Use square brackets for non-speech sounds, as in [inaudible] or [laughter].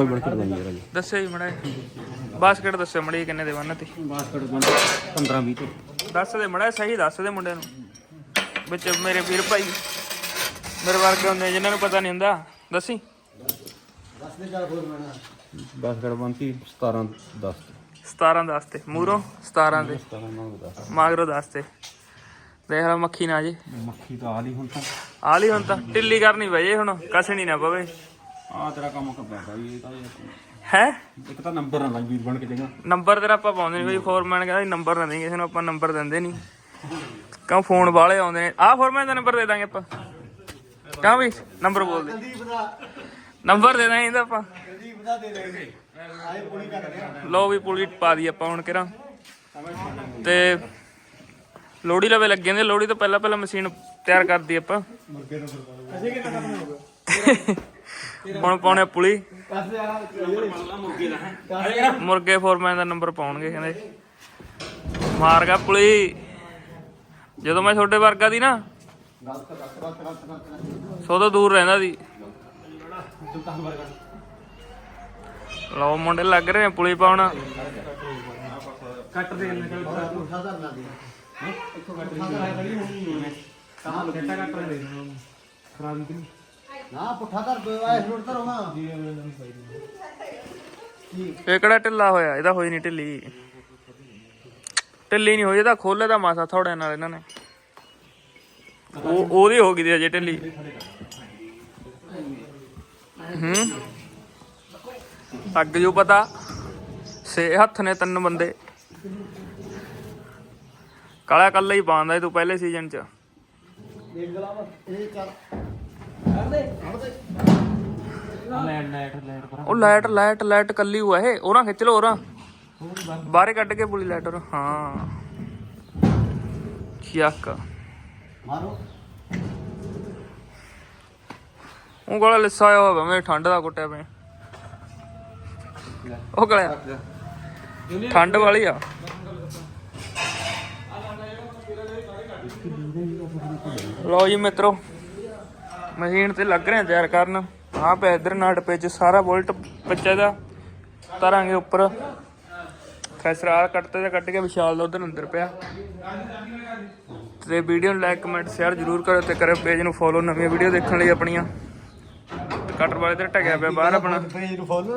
ਵੀ ਬਣ ਕੇ ਦਵਾਈ ਯਾਰ ਜੀ ਦੱਸਿਓ ਜੀ ਮੜਾ ਬਾਸਕਟ ਦੱਸਿਓ ਮੜੀ ਕਿੰਨੇ ਦੇ ਬੰਨ ਤੇ। ਬਾਸਕਟ ਬਣ 15 20 ਤੇ। ਦੱਸ ਦੇ ਮੜਾ ਸਹੀ ਦੱਸ ਦੇ ਮੁੰਡੇ ਨੂੰ। ਵਿੱਚ ਮੇਰੇ ਵੀਰ ਭਾਈ ਮੇਰੇ ਵਰਗੇ ਹੁੰਦੇ ਜਿਨ੍ਹਾਂ ਨੂੰ ਪਤਾ ਨਹੀਂ ਹੁੰਦਾ। ਦੱਸੀ। ਬਾਸਕਟ ਬਣਤੀ 17 10 17 ਦੱਸ ਤੇ। ਮੂਰੋਂ 17 ਦੇ 17 9 10 ਮਾਗਰੋ ਦੱਸ ਤੇ। ਦੇਖ ਲੈ ਮੱਖੀ ਨਾ ਜੀ। ਮੱਖੀ ਤਾਂ ਆ ਲਈ ਹੁਣ ਤਾਂ। ਆ ਲਈ ਹੁਣ ਤਾਂ। ਢਿੱਲੀ ਕਰਨੀ ਪਈ ਹੁਣ। ਕਸਣੀ ਨਾ ਪਵੇ। ਆ ਤੇਰਾ ਕੰਮ ਕੱਪੜਾ ਬਾਈ ਇਹ ਤਾਂ ਹੈ? ਇੱਕ ਤਾਂ ਨੰਬਰ ਨਾ ਵੀਰ ਬਣ ਕੇ ਜਗਾ ਨੰਬਰ ਤੇਰਾ ਆਪਾਂ ਪਾਉਂਦੇ ਨਹੀਂ ਬਈ ਫੋਰਮੈਨ ਕਹਿੰਦਾ ਸੀ ਨੰਬਰ ਨਾ ਦੇਈਂ ਕਿਸੇ ਨੂੰ ਆਪਾਂ ਨੰਬਰ ਦਿੰਦੇ ਨਹੀਂ ਕਿਉਂ ਫੋਨ ਵਾਲੇ ਆਉਂਦੇ ਨੇ? ਆਹ ਫੋਰਮੈਨ ਦਾ ਨੰਬਰ ਦੇ ਦਾਂਗੇ ਆਪਾਂ। ਕਿਉਂ ਵੀ? ਨੰਬਰ ਬੋਲ ਦੇ। ਨੰਬਰ ਦੇ ਦਾਂਗੇ ਇਹਦਾ ਆਪਾਂ। ਲੋ ਵੀ ਪੁਲੀ ਪਾ ਦੀ ਆਪਾਂ ਹੁਣ ਕਿਰਾਂ ਤੇ ਲੋੜੀ ਲਵੇ ਲੱਗੇ ਨੇ ਲੋੜੀ ਤੋਂ ਪਹਿਲਾਂ ਪਹਿਲਾਂ ਮਸ਼ੀਨ ਤਿਆਰ ਕਰਦੀ ਆਪਾਂ। [laughs] ਹੁਣ ਪਾਉਣੇ ਪੁਲੀ। ਮੁਰਗੇ ਫੋਰਮੈਨ ਦਾ ਨੰਬਰ ਪਾਉਣਗੇ ਕਹਿੰਦੇ। ਮਾਰ ਗਿਆ ਪੁਲੀ। ਜਦੋਂ ਮੈਂ ਤੁਹਾਡੇ ਵਰਗਾ ਦੀ ਨਾ, ਸੋ ਤੋਂ ਦੂਰ ਰਹਿੰਦਾ ਸੀ। ਲਓ ਮੁੰਡੇ ਲੱਗ ਰਹੇ ਨੇ ਪੁਲੀ ਪਾਉਣ। ਕੱਟ ਦੇ ਨਾ ਪੁੱਠਾ ਕਰ ਦੋ ਰੋਡ ਇਹ ਕਿਹੜਾ ਢਿੱਲਾ ਹੋਇਆ? ਇਹਦਾ ਹੋਈ ਨਹੀਂ ਢਿੱਲੀ। ਢਿੱਲੀ ਨਹੀਂ ਹੋਈ ਇਹਦਾ ਖੋਲੇ ਦਾ ਮਾਸਾ ਥੋੜੇ ਨਾਲ ਇਹਨਾਂ ਨੇ। ਉਹ ਉਹਦੀ ਹੋ ਗਈ ਦੀ ਅਜੇ ਢਿੱਲੀ। ਹੂੰ? ਅੱਗ ਜੋ ਪਤਾ। ਸੇ ਹੱਥ ਨੇ ਤਿੰਨ ਬੰਦੇ। ਕਾਲਾ ਕੱਲਾ ਹੀ ਪਾਉਂਦਾ ਤੂੰ ਪਹਿਲੇ ਸੀਜ਼ਨ ਚ। ਦੇਖ ਗਲਾ ਇਹ ਕਰ ਉਹ ਲਾਈਟ ਲਾਈਟ ਲਾਈਟ ਕੱਲੀ ਹੋਆ ਇਹ। ਉਹਨਾਂ ਖਿੱਚ ਲੋ ਉਹਨਾਂ ਬਾਹਰੇ ਕੱਢ ਕੇ ਪੁਲੀ ਲਾਈਟ ਉਹਨਾਂ ਹਾਂ। ਚੱਕ ਮਾਰੋ। ਉਹ ਗਲਾ ਲਿੱਸਾ ਹੋਇਆ ਹੋਵੇ ਮੈਂ ਠੰਡ ਦਾ ਕੁੱਟਿਆ ਪਿਆ। ਉਹ ਗਲਿਆ ਠੰਡ ਵਾਲੀ ਆ। ਲਓ ਜੀ ਮਿੱਤਰੋ। ਮਸ਼ੀਨ ਤੇ ਲੱਗ ਰਹੇ ਆ ਤਿਆਰ ਕਰਨ। ਆਹ ਪੈ ਇਧਰ ਨਾਟ ਪੇਚ ਸਾਰਾ ਬੋਲਟ ਬੱਚਾ ਦਾ ਤਰਾਂਗੇ ਉੱਪਰ। ਖੈਸਰਾ ਕੱਟਤੇ ਤੇ ਕੱਟ ਕੇ ਵਿਸ਼ਾਲ ਦਾ ਉਧਰ ਅੰਦਰ ਪਿਆ। ਤੇ ਵੀਡੀਓ ਨੂੰ ਲਾਈਕ ਕਮੈਂਟ ਸ਼ੇਅਰ ਜਰੂਰ ਕਰੋ ਤੇ ਕਰਿਓ ਪੇਜ ਨੂੰ ਫੋਲੋ ਨਵੀਆਂ ਵੀਡੀਓ ਦੇਖਣ ਲਈ ਆਪਣੀਆਂ। ਕਟਰ ਵਾਲੇ ਤੇ ਟਕਿਆ ਪਿਆ ਬਾਹਰ ਆਪਣਾ। ਪੇਜ ਨੂੰ ਫੋਲੋ